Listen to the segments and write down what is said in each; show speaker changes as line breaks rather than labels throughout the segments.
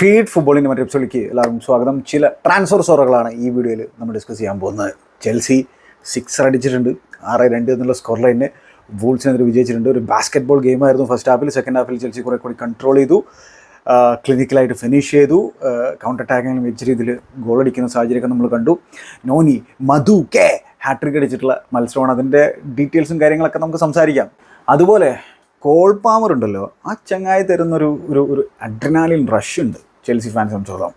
Feed ഫുട്ബോളിന്റെ മറ്റൊരു എപ്പിസോഡിലേക്ക് എല്ലാവരും സ്വാഗതം. ചില ട്രാൻസ്ഫർ സോറുകളാണ് ഈ വീഡിയോയിൽ നമ്മൾ ഡിസ്കസ് ചെയ്യാൻ പോകുന്നത്. ചെൽസി സിക്സർ അടിച്ചിട്ടുണ്ട് ആറ് രണ്ട് എന്നുള്ള സ്കോർ ലൈനിന് വൂൾസിനെതിരെ വിജയിച്ചിട്ടുണ്ട്. ഒരു ബാസ്കറ്റ് ബോൾ ഗെയിമായിരുന്നു ഫസ്റ്റ് ഹാഫിൽ സെക്കൻഡ് ഹാഫിൽ ചെൽസി കുറേ കൂടി കൺട്രോൾ ചെയ്തു. ക്ലിനിക്കലായിട്ട് ഫിനിഷ് ചെയ്തു. കൗണ്ടർ അറ്റാക്കിങ്ങിലും വെച്ച രീതിയിൽ ഗോൾ അടിക്കുന്ന സാഹചര്യമൊക്കെ നമ്മൾ കണ്ടു. നോനി മധു കെ ഹാട്രിക് അടിച്ചിട്ടുള്ള മത്സരമാണ്. അതിന്റെ ഡീറ്റെയിൽസും കാര്യങ്ങളൊക്കെ നമുക്ക് സംസാരിക്കാം. അതുപോലെ കോൾ പാമർ ഉണ്ടല്ലോ. ആ ചങ്ങായി തരുന്നൊരു ഒരു ഒരു അഡ്രിനാലിൻ റഷ് ഉണ്ട്. ചെൽസി ഫാൻസ് സംബന്ധിച്ചോളം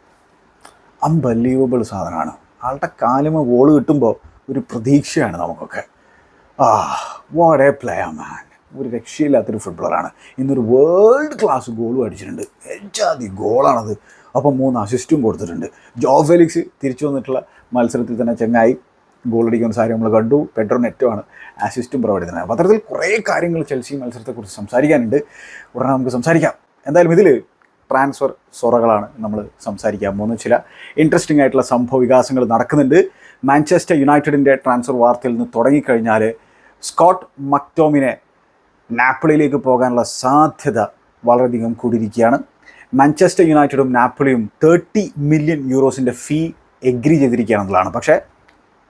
അൺബലീവബിൾ സാധനമാണ്. ആളുടെ കാലിമ ഗോൾ കിട്ടുമ്പോൾ ഒരു പ്രതീക്ഷയാണ് നമുക്കൊക്കെ. ആ വാട്ട് എ പ്ലെയർ മാൻ ഒരു രക്ഷയില്ലാത്തൊരു ഫുട്ബോളറാണ് ഇന്നൊരു വേൾഡ് ക്ലാസ് ഗോളും അടിച്ചിട്ടുണ്ട്. എജാതി ഗോളാണത് അപ്പം മൂന്ന് അസിസ്റ്റും കൊടുത്തിട്ടുണ്ട്. ജോ ഫെലിക്സ് തിരിച്ചു വന്നിട്ടുള്ള മത്സരത്തിൽ തന്നെ ചെങ്ങായി ഗോൾ അടിക്കുന്ന സാരി നമ്മൾ കണ്ടു. പെട്രോ നെറ്റുമാണ് അസിസ്റ്റും പ്രൊവൈഡ് അപ്പോൾ അത്തരത്തിൽ കുറേ കാര്യങ്ങൾ ചെൽസി മത്സരത്തെക്കുറിച്ച് സംസാരിക്കാനുണ്ട്. ഉടനെ നമുക്ക് സംസാരിക്കാം. എന്തായാലും ഇതിൽ ട്രാൻസ്ഫർ സൊറകളാണ് നമ്മൾ സംസാരിക്കാൻ പോകുന്നത്. ചില ഇൻട്രസ്റ്റിംഗ് ആയിട്ടുള്ള സംഭവ വികാസങ്ങൾ നടക്കുന്നുണ്ട്. മാഞ്ചസ്റ്റർ യുണൈറ്റഡിന്റെ ട്രാൻസ്ഫർ വാർത്തയിൽ നിന്ന് തുടങ്ങിക്കഴിഞ്ഞാൽ സ്കോട്ട് മക്ടോമിനെ നാപ്പിളിയിലേക്ക് പോകാനുള്ള സാധ്യത വളരെയധികം കൂടിയിരിക്കുകയാണ്. മാഞ്ചസ്റ്റർ യുണൈറ്റഡും നാപ്പിളിയും തേർട്ടി മില്യൺ യൂറോസിന്റെ ഫീ എഗ്രി ചെയ്തിരിക്കുകയാണെന്നുള്ളതാണ്. പക്ഷേ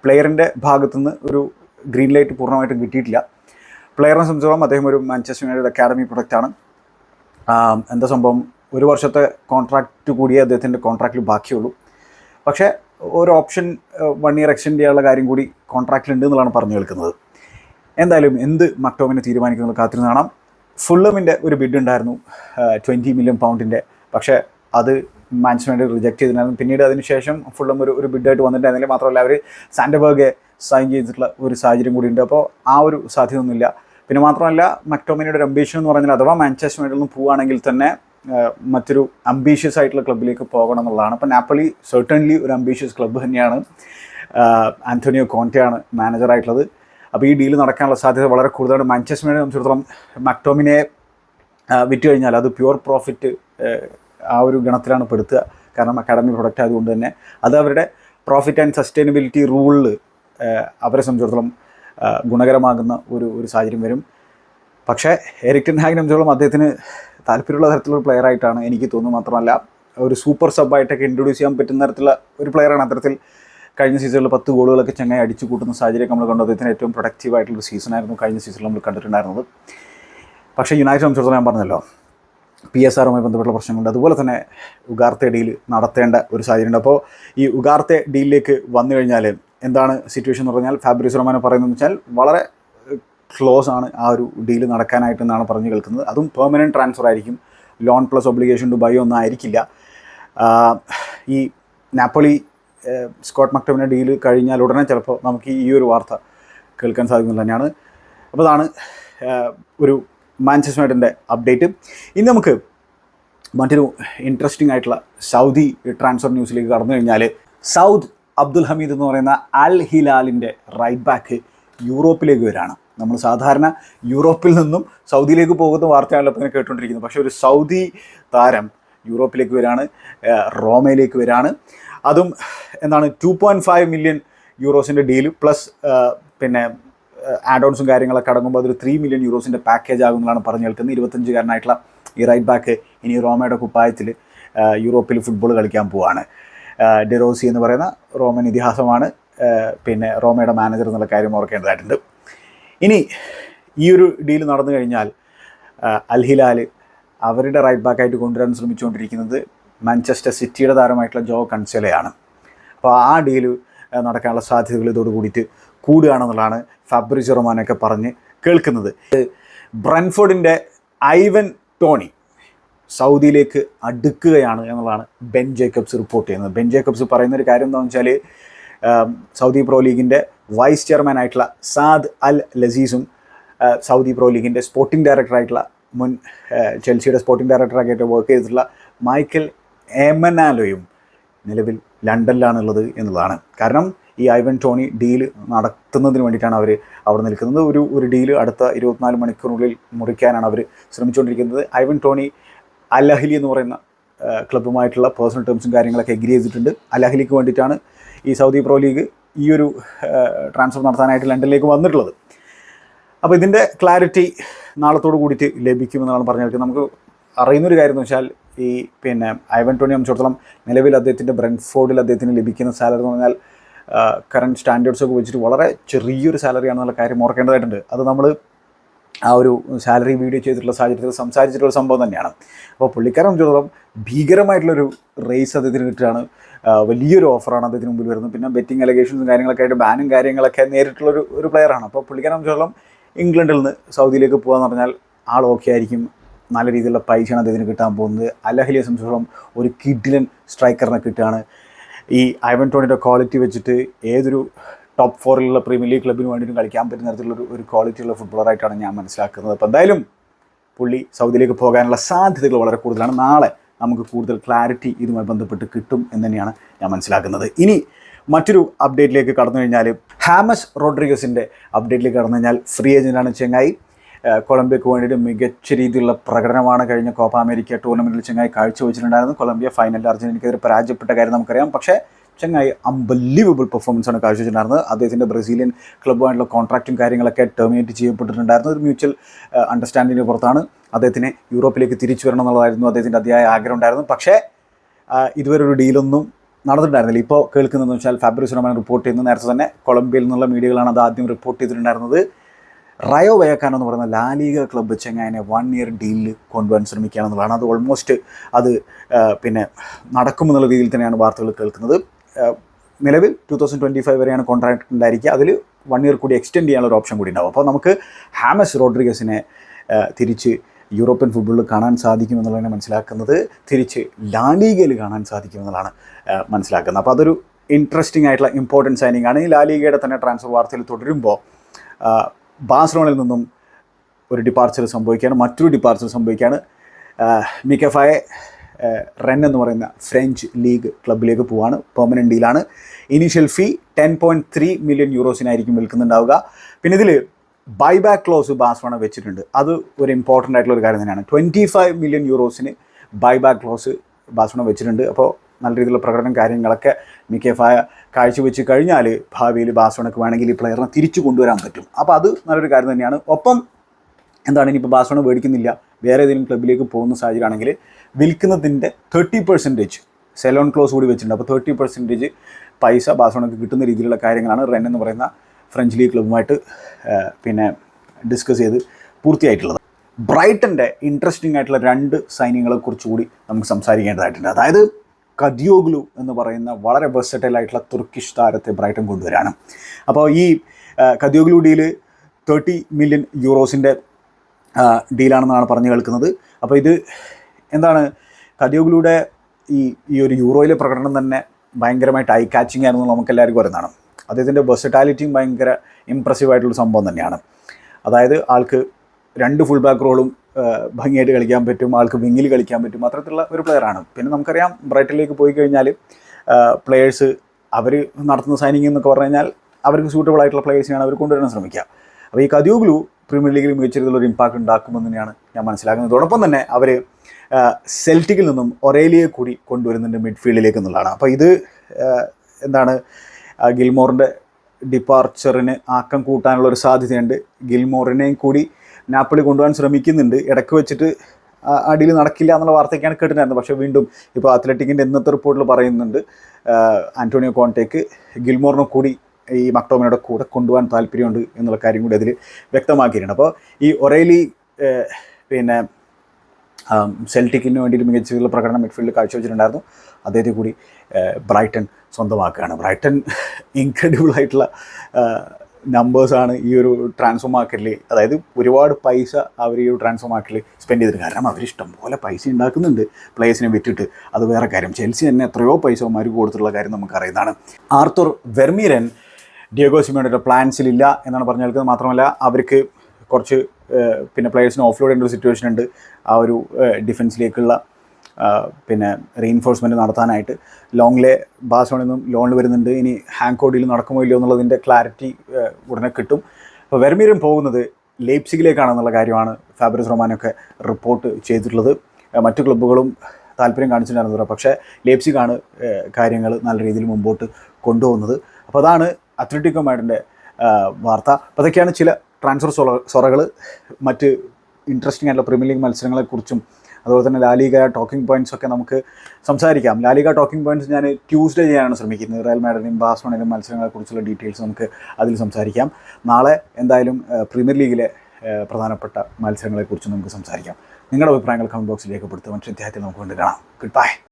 പ്ലെയറിന്റെ ഭാഗത്തുനിന്ന് ഒരു ഗ്രീൻ ലൈറ്റ് പൂർണമായിട്ടും കിട്ടിയിട്ടില്ല. പ്ലെയറിനെ സംബന്ധിച്ചോളം അദ്ദേഹം ഒരു മാഞ്ചസ്റ്റർ യുണൈറ്റഡ് അക്കാഡമി പ്രൊഡക്റ്റാണ് എന്താ സംഭവം? ഒരു വർഷത്തെ കോൺട്രാക്റ്റ് കൂടിയേ അദ്ദേഹത്തിന്റെ കോൺട്രാക്റ്റിൽ ബാക്കിയുള്ളൂ. പക്ഷേ ഒരു ഓപ്ഷൻ വൺ ഇയർ എക്സ്റ്റെൻഡ് ചെയ്യാനുള്ള കാര്യം കൂടി കോൺട്രാക്റ്റിൽ ഉണ്ട് എന്നുള്ളതാണ് പറഞ്ഞു കേൾക്കുന്നത്. എന്തായാലും എന്ത് മക്ടോമിനെ തീരുമാനിക്കുന്നത് കാത്തിരുന്ന് കാണാം. ഫുള്ളമിന്റെ ഒരു ബിഡ് ഉണ്ടായിരുന്നു ട്വന്റി മില്യൺ പൗണ്ടിന്റെ പക്ഷേ അത് മാനേജ്മെന്റ് റിജക്ട് ചെയ്തിട്ടുണ്ടായിരുന്നു പിന്നീട് അതിനുശേഷം ഫുള്ളം ഒരു ഒരു ബിഡായിട്ട് വന്നിട്ടുണ്ടായിരുന്നില്ല മാത്രമല്ല അവർ സാൻഡബേഗെ സൈൻ ചെയ്തിട്ടുള്ള ഒരു സാഹചര്യം കൂടി ഉണ്ട്. അപ്പോൾ ആ ഒരു സാധ്യതയൊന്നുമില്ല പിന്നെ മാത്രമല്ല മക്ടോമിനിയുടെ ഒരു അംബീഷൻ എന്ന് പറഞ്ഞാൽ അഥവാ മാഞ്ചസ്റ്റർ യുണൈറ്റഡിൽ നിന്ന് പോവുകയാണെങ്കിൽ തന്നെ മറ്റൊരു അംബീഷ്യസ് ആയിട്ടുള്ള ക്ലബിലേക്ക് പോകണം എന്നുള്ളതാണ്. അപ്പോൾ നാപ്പളി സെർട്ടൺലി ഒരു അംബീഷ്യസ് ക്ലബ്ബ് തന്നെയാണ്. ആന്റോണിയോ കോൺറ്റയാണ് മാനേജറായിട്ടുള്ളത് അപ്പോൾ ഈ ഡീൽ നടക്കാനുള്ള സാധ്യത വളരെ കൂടുതലാണ്. മാഞ്ചസ്റ്റർ സംബന്ധിച്ചിടത്തോളം മക്ടോമിനെ വിറ്റ് കഴിഞ്ഞാൽ അത് പ്യുവർ പ്രോഫിറ്റ് ആ ഒരു ഗണത്തിലാണ് പെടുത്തുക കാരണം അക്കാഡമി പ്രൊഡക്റ്റ് ആയതുകൊണ്ട് തന്നെ അത് അവരുടെ പ്രോഫിറ്റ് ആൻഡ് സസ്റ്റൈനബിലിറ്റി റൂളിൽ അവരെ സംബന്ധിച്ചിടത്തോളം ഗുണകരമാകുന്ന ഒരു ഒരു സാഹചര്യം വരും. പക്ഷേ എരിക്ടൻ ടെൻ ഹാഗിനെ സംബന്ധിച്ചോളം അദ്ദേഹത്തിന് താല്പര്യമുള്ള തരത്തിലുള്ള പ്ലെയർ ആയിട്ടാണ് എനിക്ക് തോന്നുന്നത്. മാത്രമല്ല ഒരു സൂപ്പർ സബായിട്ടൊക്കെ ഇൻട്രൊഡ്യൂസ് ചെയ്യാൻ പറ്റുന്ന തരത്തിലുള്ള ഒരു പ്ലെയറാണ് അത്തരത്തിൽ കഴിഞ്ഞ സീസണിൽ പത്ത് ഗോളുകളൊക്കെ ചങ്ങായി അടിച്ചു കൂട്ടുന്ന സാഹചര്യം നമ്മൾ കണ്ടു. അദ്ദേഹത്തിന് ഏറ്റവും പ്രൊഡക്റ്റീവ് ആയിട്ടുള്ള സീസണായിരുന്നു കഴിഞ്ഞ സീസണിൽ നമ്മൾ കണ്ടിട്ടുണ്ടായിരുന്നത്. പക്ഷേ യുണൈറ്റഡ് സംബന്ധിച്ചിടത്തോളം ഞാൻ പറഞ്ഞല്ലോ പി എസ് ആറുമായി ബന്ധപ്പെട്ട പ്രശ്നങ്ങളുണ്ട്. അതുപോലെ തന്നെ ഉഗാർത്തെ ഡീൽ നടത്തേണ്ട ഒരു സാഹചര്യമുണ്ട് അപ്പോൾ ഈ ഉഗാർത്തെ ഡീലിലേക്ക് വന്നു കഴിഞ്ഞാൽ എന്താണ് സിറ്റുവേഷൻ എന്ന് പറഞ്ഞാൽ ഫാബ്രിസ് റൊമാനോ പറയുന്നതെന്ന് വെച്ചാൽ വളരെ ക്ലോസ് ആണ് ആ ഒരു ഡീൽ നടക്കാനായിട്ട് എന്നാണ് പറഞ്ഞു കേൾക്കുന്നത്. അതും പെർമനന്റ് ട്രാൻസ്ഫർ ആയിരിക്കും. Loan plus obligation to buy ഒന്നും ആയിരിക്കില്ല. ഈ നാപ്പോളി സ്കോട്ട് മക്ടമിന്റെ ഡീൽ കഴിഞ്ഞാൽ ഉടനെ ചിലപ്പോൾ നമുക്ക് ഈ ഒരു വാർത്ത കേൾക്കാൻ സാധിക്കുന്നത് തന്നെയാണ്. അപ്പോൾ അതാണ് ഒരു മാഞ്ചസ്റ്റർ അപ്ഡേറ്റ് ഇനി നമുക്ക് മറ്റൊരു ഇൻട്രസ്റ്റിംഗ് ആയിട്ടുള്ള സൗദി ട്രാൻസ്ഫർ ന്യൂസിലേക്ക് കടന്നു കഴിഞ്ഞാൽ സൗദ് അബ്ദുൽ ഹമീദ് എന്ന് പറയുന്ന അൽ ഹിലാലിന്റെ റൈറ്റ് ബാക്ക് യൂറോപ്പിലേക്ക് വരാണ് നമ്മൾ സാധാരണ യൂറോപ്പിൽ നിന്നും സൗദിയിലേക്ക് പോകുന്ന വാർത്തയാണല്ലോ ഇപ്പോൾ കേട്ടുകൊണ്ടിരിക്കുന്നത് പക്ഷേ ഒരു സൗദി താരം യൂറോപ്പിലേക്ക് വരാണ് റോമയിലേക്ക് വരാണ്. അതും എന്താണ് ടു പോയിന്റ് ഫൈവ് മില്യൺ യൂറോസിന്റെ ഡീൽ പ്ലസ് പിന്നെ ആഡ് ഓൺസും കാര്യങ്ങളൊക്കെ അടങ്ങുമ്പോൾ അതൊരു ത്രീ മില്യൺ യൂറോസിന്റെ പാക്കേജ് ആകുമെന്നാണ് പറഞ്ഞു കേൾക്കുന്നത്. ഇരുപത്തഞ്ചുകാരനായിട്ടുള്ള ഈ റൈറ്റ് ബാക്ക് ഇനി റോമയുടെ കുപ്പായത്തിൽ യൂറോപ്പിൽ ഫുട്ബോൾ കളിക്കാൻ പോവാണ്. ഡെറോസി എന്ന് പറയുന്ന റോമൻ ഇതിഹാസമാണ്. പിന്നെ റോമയുടെ മാനേജർ എന്നുള്ള കാര്യം ഓർക്കേണ്ടതായിട്ടുണ്ട്. ഇനി ഈ ഒരു ഡീൽ നടന്നു കഴിഞ്ഞാൽ അൽഹിലാൽ അവരുടെ റൈറ്റ് ബാക്കായിട്ട് കൊണ്ടുവരാൻ ശ്രമിച്ചുകൊണ്ടിരിക്കുന്നത് മാഞ്ചസ്റ്റർ സിറ്റിയുടെ താരമായിട്ടുള്ള ജോ കൺസെലയാണ് അപ്പോൾ ആ ഡീൽ നടക്കാനുള്ള സാധ്യതകൾ ഇതോട് കൂടിയിട്ട് കൂടുകയാണെന്നുള്ളതാണ് ഫാബ്രിസ് റൊമാനൊക്കെ പറഞ്ഞ് കേൾക്കുന്നത്. ബ്രൻഫോർഡിന്റെ ഐവൻ ടോണി സൗദിയിലേക്ക് അടുക്കുകയാണ് എന്നുള്ളതാണ് ബെൻ ജേക്കബ്സ് റിപ്പോർട്ട് ചെയ്യുന്നത്. ബെൻ ജേക്കബ്സ് പറയുന്ന ഒരു കാര്യം എന്താണെന്ന് വെച്ചാൽ സൗദി പ്രോ ലീഗിന്റെ വൈസ് ചെയർമാൻ ആയിട്ടുള്ള സാദ് അൽ ലസീസും സൗദി പ്രോ ലീഗിന്റെ സ്പോർട്ടിംഗ് ഡയറക്ടറായിട്ടുള്ള മുൻ ചെൽസിയുടെ സ്പോർട്ടിംഗ് ഡയറക്ടറായിട്ട് വർക്ക് ചെയ്തിട്ടുള്ള മൈക്കൽ എമനാലോയും നിലവിൽ ലണ്ടനിലാണുള്ളത് എന്നുള്ളതാണ്. കാരണം ഈ ഐവൻ ടോണി ഡീൽ നടത്തുന്നതിന് വേണ്ടിയിട്ടാണ് അവർ അവിടെ നിൽക്കുന്നത്. ഒരു ഒരു ഡീൽ അടുത്ത ഇരുപത്തിനാല് മണിക്കൂറിനുള്ളിൽ മുറിക്കാനാണ് അവർ ശ്രമിച്ചുകൊണ്ടിരിക്കുന്നത്. ഐവൻ ടോണി അലഹലി എന്ന് പറയുന്ന ക്ലബ്ബുമായിട്ടുള്ള പേഴ്സണൽ ടേംസും കാര്യങ്ങളൊക്കെ എഗ്രി ചെയ്തിട്ടുണ്ട്. അലഹലിക്ക് വേണ്ടിയിട്ടാണ് ഈ സൗദി പ്രോ ലീഗ് ഈ ഒരു ട്രാൻസ്ഫർ നടത്താനായിട്ട് ലണ്ടനിലേക്ക് വന്നിട്ടുള്ളത്. അപ്പോൾ ഇതിന്റെ ക്ലാരിറ്റി നാളത്തോട് കൂടിയിട്ട് ലഭിക്കുമെന്നാണ് പറഞ്ഞു കേൾക്കുന്നത് നമുക്ക് അറിയുന്നൊരു കാര്യം എന്ന് വെച്ചാൽ ഈ പിന്നെ ഐവൻ ടോണി സംബന്ധിച്ചിടത്തോളം നിലവിൽ അദ്ദേഹത്തിന്റെ ബ്രെൻഫോർഡിൽ അദ്ദേഹത്തിന് ലഭിക്കുന്ന സാലറി എന്ന് പറഞ്ഞാൽ കറണ്ട് സ്റ്റാൻഡേർഡ്സൊക്കെ വെച്ചിട്ട് വളരെ ചെറിയൊരു സാലറി ആണെന്നുള്ള കാര്യം ഓർക്കേണ്ടതായിട്ടുണ്ട്. അത് നമ്മൾ ആ ഒരു സാലറി വീഡിയോ ചെയ്തിട്ടുള്ള സാഹചര്യത്തിൽ സംസാരിച്ചിട്ടുള്ള സംഭവം തന്നെയാണ്. അപ്പോൾ പുള്ളിക്കാരൻ സംബന്ധിച്ചിടത്തോളം ഭീകരമായിട്ടുള്ളൊരു റേസ് അദ്ദേഹത്തിന് കിട്ടുകയാണ്. വലിയൊരു ഓഫറാണ് അദ്ദേഹത്തിന് മുമ്പിൽ വരുന്നത്. പിന്നെ ബെറ്റിംഗ് അലഗേഷൻസും കാര്യങ്ങളൊക്കെ ആയിട്ട് ബാനും കാര്യങ്ങളൊക്കെ നേരിട്ടുള്ളൊരു ഒരു പ്ലെയറാണ് അപ്പോൾ പുള്ളിക്കാരൻ സംബന്ധിച്ചിടത്തോളം ഇംഗ്ലണ്ടിൽ നിന്ന് സൗദിയിലേക്ക് പോകാന്ന് പറഞ്ഞാൽ ആൾ ഓക്കെ ആയിരിക്കും. നല്ല രീതിയിലുള്ള പൈസയാണ് അദ്ദേഹത്തിന് കിട്ടാൻ പോകുന്നത്. അലഹലിയെ സംബന്ധിച്ചിടത്തോളം ഒരു കിഡിലൻ സ്ട്രൈക്കറിനെ കിട്ടുകയാണ്. ഈ ഐവൻ ടോണിയുടെ ക്വാളിറ്റി വെച്ചിട്ട് ഏതൊരു ടോപ്പ് ഫോറിലുള്ള പ്രീമിയർ ലീഗ് ക്ലബിന് വേണ്ടിയിട്ടും കളിക്കാൻ പറ്റുന്ന തരത്തിലുള്ള ഒരു- ക്വാളിറ്റിയുള്ള ഫുട്ബോളറായിട്ടാണ് ഞാൻ മനസ്സിലാക്കുന്നത്. അപ്പോൾ എന്തായാലും പുള്ളി സൗദിയിലേക്ക് പോകാനുള്ള സാധ്യതകൾ വളരെ കൂടുതലാണ്. നാളെ നമുക്ക് കൂടുതൽ ക്ലാരിറ്റി ഇതുമായി ബന്ധപ്പെട്ട് കിട്ടും എന്ന് തന്നെയാണ് ഞാൻ മനസ്സിലാക്കുന്നത്. ഇനി മറ്റൊരു അപ്ഡേറ്റിലേക്ക് കടന്നു കഴിഞ്ഞാൽ ഹാമസ് റോഡ്രിഗസിന്റെ അപ്ഡേറ്റിലേക്ക് കടന്നു കഴിഞ്ഞാൽ ഫ്രീ ഏജന്റാണ് ചെങ്ങായി. കൊളംബിയക്ക് വേണ്ടിയിട്ട് മികച്ച രീതിയിലുള്ള പ്രകടനമാണ് കഴിഞ്ഞ കോപ്പ അമേരിക്ക ടൂർണമെന്റിൽ ചെങ്ങായി കാഴ്ചവെച്ചിട്ടുണ്ടായിരുന്നു കൊളംബിയ ഫൈനലിൽ അർജന്റീനയ്ക്കെതിരെ പരാജയപ്പെട്ട കാര്യം നമുക്കറിയാം. പക്ഷേ ചെങ്ങായി അൺബിലീവബിൾ പെർഫോമൻസ് ആണ് കാഴ്ചവെച്ചിട്ടുണ്ടായിരുന്നത് അദ്ദേഹത്തിന്റെ ബ്രസീലിയൻ ക്ലബ്ബുമായിട്ടുള്ള കോൺട്രാക്റ്റും കാര്യങ്ങളൊക്കെ ടെർമിനേറ്റ് ചെയ്യപ്പെട്ടിട്ടുണ്ടായിരുന്നു. ഒരു മ്യൂച്വൽ അണ്ടർസ്റ്റാൻഡിങ്ങിന് പുറത്താണ് അദ്ദേഹത്തിനെ യൂറോപ്പിലേക്ക് തിരിച്ചു വരണം എന്നുള്ളതായിരുന്നു അദ്ദേഹത്തിന്റെ അതിയായ ആഗ്രഹം ഉണ്ടായിരുന്നു പക്ഷേ ഇതുവരെ ഒരു ഡീലൊന്നും നടന്നിട്ടുണ്ടായിരുന്നില്ല. ഇപ്പോൾ കേൾക്കുന്നതെന്ന് വെച്ചാൽ ഫാബ്രിസ് റോമാൻ റിപ്പോർട്ട് ചെയ്യുന്ന നേരത്തെ തന്നെ കൊളംബിയയിൽ നിന്നുള്ള മീഡിയകളാണ് അത് ആദ്യം റിപ്പോർട്ട് ചെയ്തിട്ടുണ്ടായിരുന്നത്. റയോ വയക്കാനോ എന്ന് പറയുന്ന ലാലിക ക്ലബ്ബ് ചെങ്ങായനെ വൺ ഇയർ ഡീലിൽ കൊണ്ടുപോകാൻ ശ്രമിക്കുകയാണെന്നുള്ളതാണ് അത് ഓൾമോസ്റ്റ് അത് പിന്നെ നടക്കുമെന്നുള്ള രീതിയിൽ തന്നെയാണ് വാർത്തകൾ കേൾക്കുന്നത്. നിലവിൽ ടു തൗസൻഡ് ട്വന്റി ഫൈവ് വരെയാണ് കോൺട്രാക്ട് ഉണ്ടായിരിക്കുക. അതിൽ വൺ ഇയർ കൂടി എക്സ്റ്റെൻഡ് ചെയ്യാനുള്ള ഒരു ഓപ്ഷൻ കൂടി ഉണ്ടാവും. അപ്പോൾ നമുക്ക് ഹാമസ് റോഡ്രിഗസിനെ തിരിച്ച് യൂറോപ്യൻ ഫുട്ബോളിൽ കാണാൻ സാധിക്കും സാധിക്കുമെന്നുള്ളതിനെ മനസ്സിലാക്കുന്നത് തിരിച്ച് ലാലീഗയിൽ കാണാൻ സാധിക്കും എന്നുള്ളതാണ് മനസ്സിലാക്കുന്നത്. അപ്പോൾ അതൊരു ഇൻട്രസ്റ്റിംഗ് ആയിട്ടുള്ള ഇമ്പോർട്ടന്റ് സൈനിങ് ആണ്. ഈ ലാലീഗയുടെ തന്നെ ട്രാൻസ്ഫർ വാർത്തയിൽ തുടരുമ്പോൾ ബാഴ്സലോണയിൽ നിന്നും ഒരു ഡിപ്പാർച്ചർ സംഭവിക്കുകയാണ്. മറ്റൊരു ഡിപ്പാർച്ചർ സംഭവിക്കുകയാണ്. മിക്കഫായെ റെൻ എന്ന് പറയുന്ന ഫ്രഞ്ച് ലീഗ് ക്ലബിലേക്ക് പോവാണ്. പെർമനന്റ് ഡീലാണ് initial fee ten point three million യൂറോസിനായിരിക്കും വിൽക്കുന്നുണ്ടാവുക. പിന്നെ ഇതിൽ ബൈബാക്ക് ക്ലോസ് ബാസ്വാണ വെച്ചിട്ടുണ്ട്. അത് ഒരു ഇമ്പോർട്ടന്റ് ആയിട്ടുള്ള ഒരു കാര്യം തന്നെയാണ്. ട്വന്റി ഫൈവ് മില്യൺ യൂറോസിന് ബൈബാക്ക് ക്ലോസ് ബാസ്വാണ വെച്ചിട്ടുണ്ട്. അപ്പോൾ നല്ല രീതിയിലുള്ള പ്രകടനം കാര്യങ്ങളൊക്കെ മിക്കഫായ കാഴ്ചവെച്ച് കഴിഞ്ഞാൽ ഭാവിയിൽ ബാസ്വണക്ക് വേണമെങ്കിൽ ഈ പ്ലെയറിനെ തിരിച്ചു കൊണ്ടുവരാൻ പറ്റും. അപ്പോൾ അത് നല്ലൊരു കാര്യം തന്നെയാണ്. ഒപ്പം എന്താണ് ഇനിയിപ്പോൾ ബാസ്വണ മേടിക്കുന്നില്ല? വേറെ ഏതെങ്കിലും ക്ലബിലേക്ക് പോകുന്ന സാഹചര്യമാണെങ്കിൽ വിൽക്കുന്നതിന്റെ thirty percentage sell on clause കൂടി വെച്ചിട്ടുണ്ട്. അപ്പോൾ തേർട്ടി പെർസെന്റേജ് പൈസ ബാസോണക്ക് കിട്ടുന്ന രീതിയിലുള്ള കാര്യങ്ങളാണ് റെൻ എന്ന് പറയുന്ന ഫ്രഞ്ച് ലീഗ് ക്ലബ്ബുമായിട്ട് ആ, പിന്നെ ഡിസ്കസ് ചെയ്ത് പൂർത്തിയായിട്ടുള്ളത്. ബ്രൈറ്റന്റെ ഇൻട്രസ്റ്റിംഗ് ആയിട്ടുള്ള രണ്ട് സൈനികങ്ങളെ കുറിച്ച് കൂടി നമുക്ക് സംസാരിക്കേണ്ടതായിട്ടുണ്ട്. അതായത് കദിയോഗ്ലു എന്ന് പറയുന്ന വളരെ വെർസറ്റൈൽ തുർക്കിഷ് താരത്തെ ബ്രൈറ്റൺ കൊണ്ടുവരാണ് അപ്പോൾ ഈ കദിയോഗ്ലു ഡീൽ തേർട്ടി മില്യൺ യൂറോസിന്റെ ഡീലാണെന്നാണ് പറഞ്ഞു കേൾക്കുന്നത്. അപ്പോൾ ഇത് എന്താണ്? കദിയോഗ്ലുയുടെ ഈ ഈ ഒരു യൂറോയിലെ പ്രകടനം തന്നെ ഭയങ്കരമായിട്ട് ഐ കാച്ചിങ് ആയിരുന്നു നമുക്ക് എല്ലാവർക്കും അറിയുന്നതാണ്. അദ്ദേഹത്തിന്റെ വെർസറ്റാലിറ്റിയും ഭയങ്കര ഇമ്പ്രസീവ് ആയിട്ടുള്ള സംഭവം തന്നെയാണ്. അതായത് ആൾക്ക് രണ്ട് ഫുൾ ബാക്ക് റോളും ഭംഗിയായിട്ട് കളിക്കാൻ പറ്റും ആൾക്ക് വിങ്ങിൽ കളിക്കാൻ പറ്റും അത്തരത്തിലുള്ള ഒരു പ്ലെയറാണ് പിന്നെ നമുക്കറിയാം ബ്രൈറ്റനിലേക്ക് പോയി കഴിഞ്ഞാൽ പ്ലെയേഴ്സ് അവർ നടത്തുന്ന സൈനിങ് എന്നൊക്കെ പറഞ്ഞു കഴിഞ്ഞാൽ അവർക്ക് സൂട്ടബിൾ ആയിട്ടുള്ള പ്ലെയേഴ്സിനെയാണ് അവർ കൊണ്ടുവരാൻ ശ്രമിക്കുക. അപ്പോൾ ഈ കദിയോഗ്ലു പ്രീമിയർ ലീഗിൽ മികച്ച രീതിയിലുള്ള ഇമ്പാക്ട് ഉണ്ടാക്കുമെന്ന് തന്നെയാണ് ഞാൻ മനസ്സിലാക്കുന്നത്. അതോടൊപ്പം തന്നെ അവർ സെൽറ്റിക്കിൽ നിന്നും ഒറേലിയെ കൂടി കൊണ്ടുവരുന്നുണ്ട് മിഡ്ഫീൽഡിലേക്ക് എന്നുള്ളതാണ്. അപ്പോൾ ഇത് എന്താണ് ഗിൽമോറിന്റെ ഡിപ്പാർച്ചറിന് ആക്കം കൂട്ടാനുള്ള ഒരു സാധ്യതയുണ്ട്. ഗിൽമോറിനെയും കൂടി നാപ്പിളി കൊണ്ടുപോകാൻ ശ്രമിക്കുന്നുണ്ട്. ഇടയ്ക്ക് വെച്ചിട്ട് അടിയിൽ നടക്കില്ല എന്നുള്ള വാർത്തയൊക്കെയാണ് കേട്ടിട്ടുണ്ടായിരുന്നത്. പക്ഷേ വീണ്ടും ഇപ്പോൾ അത്ലറ്റിക്കിന്റെ ഇന്നത്തെ റിപ്പോർട്ടിൽ പറയുന്നുണ്ട്. ആന്റോണിയോ കോണ്ടേക്ക് ഗിൽമോറിനെ കൂടി ഈ മക്ടോമിനോടെ കൂടെ കൊണ്ടുപോകാൻ താല്പര്യമുണ്ട് എന്നുള്ള കാര്യം കൂടി അതിൽ വ്യക്തമാക്കിയിട്ടുണ്ട്. അപ്പോൾ ഈ ഒറേലി പിന്നെ സെൽറ്റിക്കിന് വേണ്ടിയിട്ട് മികച്ച പ്രകടനം മിഡ്ഫീൽഡിൽ കാഴ്ചവെച്ചിട്ടുണ്ടായിരുന്നു. അദ്ദേഹത്തെ കൂടി ബ്രൈറ്റൺ സ്വന്തമാക്കുകയാണ്. ബ്രൈറ്റൺ ഇൻക്രെഡിബിൾ ആയിട്ടുള്ള നമ്പേഴ്സാണ് ഈ ഒരു ട്രാൻസ്ഫർ മാർക്കറ്റിൽ അതായത് ഒരുപാട് പൈസ അവർ ഈ ഒരു ട്രാൻസ്ഫർ മാർക്കറ്റിൽ സ്പെൻഡ് ചെയ്തിട്ട് കാരണം അവർ ഇഷ്ടംപോലെ പൈസ ഉണ്ടാക്കുന്നുണ്ട് പ്ലേയേഴ്സിനെ വിറ്റിട്ട്. അത് വേറെ കാര്യം. ചെൽസി തന്നെ എത്രയോ പൈസ അവന്മാർക്ക് കൊടുത്തിട്ടുള്ള കാര്യം നമുക്കറിയുന്നതാണ് ആർത്തർ വെർമീരൻ ഡിയോഗോ സിമോയുടെ പ്ലാൻസിലില്ല എന്നാണ് പറഞ്ഞു കേൾക്കുന്നത്. മാത്രമല്ല അവർക്ക് കുറച്ച് പിന്നെ പ്ലെയേഴ്സിന് ഓഫ് ലോഡ് ചെയ്യേണ്ട ഒരു സിറ്റുവേഷൻ ഉണ്ട്. ആ ഒരു ഡിഫൻസിലേക്കുള്ള പിന്നെ റീഇൻഫോഴ്സ്മെന്റ് നടത്താനായിട്ട്. ലോങ്ങിലെ ബാസോണിൽ നിന്നും ലോണിൽ വരുന്നുണ്ട്. ഇനി ഹാങ്കോഡിൽ നടക്കുമോ ഇല്ലയോ എന്നുള്ളതിന്റെ ക്ലാരിറ്റി ഉടനെ കിട്ടും. അപ്പോൾ വെർമീരൻ പോകുന്നത് ലേപ്സിഗിലേക്കാണെന്നുള്ള കാര്യമാണ് ഫാബ്രിസ് റൊമാനൊക്കെ റിപ്പോർട്ട് ചെയ്തിട്ടുള്ളത്. മറ്റു ക്ലബ്ബുകളും താല്പര്യം കാണിച്ചിട്ടുണ്ടായിരുന്നു പക്ഷേ ലേപ്സിഗാണ് കാര്യങ്ങൾ നല്ല രീതിയിൽ മുമ്പോട്ട് കൊണ്ടുപോകുന്നത്. അപ്പോൾ അതാണ് അത്ലറ്റിക്കോ മാഡിന്റെ വാർത്ത. അപ്പോൾ അതൊക്കെയാണ് ചില ട്രാൻസ്ഫർ സൊറ സൊറകൾ. മറ്റ് ഇൻട്രസ്റ്റിംഗ് ആയിട്ടുള്ള പ്രീമിയർ ലീഗ് മത്സരങ്ങളെക്കുറിച്ചും അതുപോലെ തന്നെ ലാലിക ടോക്കിംഗ് പോയിന്റ്സ് ഒക്കെ നമുക്ക് സംസാരിക്കാം. ലാലിക ടോക്കിംഗ് പോയിന്റ്സ് ഞാൻ ട്യൂസ്ഡേ ചെയ്യാനാണ് ശ്രമിക്കുന്നത്. റയൽ മാഡറിനും ബാസ്മണിനും മത്സരങ്ങളെക്കുറിച്ചുള്ള ഡീറ്റെയിൽസ് നമുക്ക് അതിൽ സംസാരിക്കാം. നാളെ എന്തായാലും പ്രീമിയർ ലീഗിലെ പ്രധാനപ്പെട്ട മത്സരങ്ങളെക്കുറിച്ച് നമുക്ക് സംസാരിക്കാം. നിങ്ങളുടെ അഭിപ്രായങ്ങൾ കമന്റ് ബോക്സിൽ രേഖപ്പെടുത്തുക മറ്റൊരു അധ്യായത്തിൽ നമുക്ക് കൊണ്ട് കാണാം. Good bye